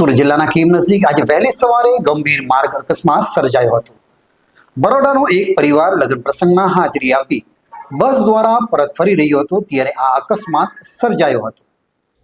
સુરત જિલ્લાના કીમ નજીક આજે વહેલી સવારે ગંભીર માર્ગ અકસ્માત સર્જાયો હતો. બરોડાનો એક પરિવાર લગ્ન પ્રસંગમાં હાજરી આપી બસ દ્વારા પરત ફરી રહ્યો હતો ત્યારે આ અકસ્માત સર્જાયો હતો.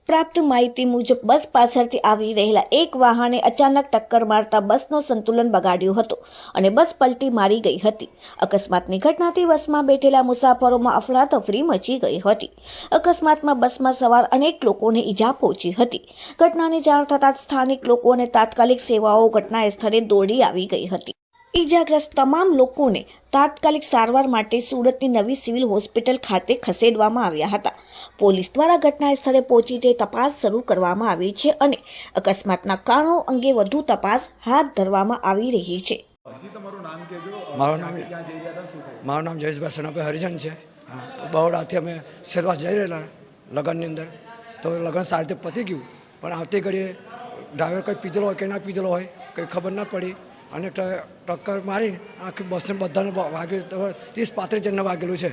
પ્રાપ્ત માહિતી મુજબ બસ પાછળથી આવી રહેલા એક વાહને અચાનક ટક્કર મારતા બસનો સંતુલન બગાડ્યું હતું અને બસ પલટી મારી ગઈ હતી. અકસ્માતની ઘટનાથી બસમાં બેઠેલા મુસાફરોમાં અફરાતફરી મચી ગઈ હતી. અકસ્માતમાં બસમાં સવાર અનેક લોકોને ઈજા પહોંચી હતી. ઘટનાની જાણ થતાં સ્થાનિક લોકો અને તાત્કાલિક સેવાઓ ઘટના સ્થળે દોડી આવી ગઈ હતી. ઈજાગ્રસ્ત તમામ લોકોને તાત્કાલિક સારવાર માટે સુરતની નવી સિવિલ હોસ્પિટલ ખાતે ખસેડવામાં આવ્યા હતા. પોલીસ દ્વારા ઘટના સ્થળે પહોંચી તે તપાસ શરૂ કરવામાં આવી છે અને અકસ્માતના કારણો અંગે વધુ તપાસ હાથ ધરવામાં આવી રહી છે. મારું નામ મારું નામ જયેશભાઈ સનાભાઈ હરિજન છે. હા બરોડાથી અમે સેરવાસ જઈ રહેલા લગ્નની અંદર. તો લગ્ન સારી રીતે પતી ગયું. પણ આવતી ઘડીએ ડ્રાઈવર કંઈ પીધેલો હોય કે ના પીધેલો હોય કંઈ ખબર ના પડી. અને ટક્કર મારી આખી બસને બધાને વાગ્યું. ત્રીસ પાંત્રીસ જણને વાગેલું છે.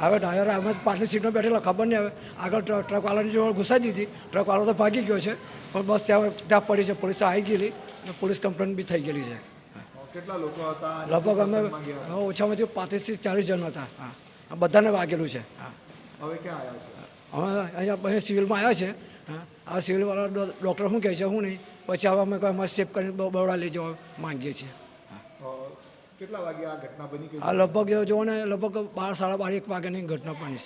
હવે ડ્રાઈવર અમે પાછલી સીટમાં બેઠેલા ખબર નહીં હવે. આગળ ટ્રક ટ્રકવાળાની જોડે ઘુસાઈ દીધી. ટ્રકવાળો તો ભાગી ગયો છે. પણ બસ ત્યાં ત્યાં પડી છે. પોલીસ આવી ગયેલી અને પોલીસ કમ્પ્લેન બી થઈ ગયેલી છે. કેટલા લોકો હતા? લગભગ અમે ઓછામાં ઓછું પાંત્રીસથી ચાલીસ જણ હતા. હા. બધાને વાગેલું છે. હા. હવે ક્યાં આવ્યા છે? અમે અહીંયા સિવિલમાં આવ્યા છે. હા? આ સિવિલવાળા ડૉક્ટર શું કહે છે? શું નહીં. પછી હવે અમે કોઈ અમારે સેફ કરીને બરોડા લઈ જવા માંગીએ છીએ. કેટલા વાગે આ ઘટના બની? આ લગભગ જોવો ને લગભગ બાર સાડા બાર એક વાગ્યાની ઘટના બની છે.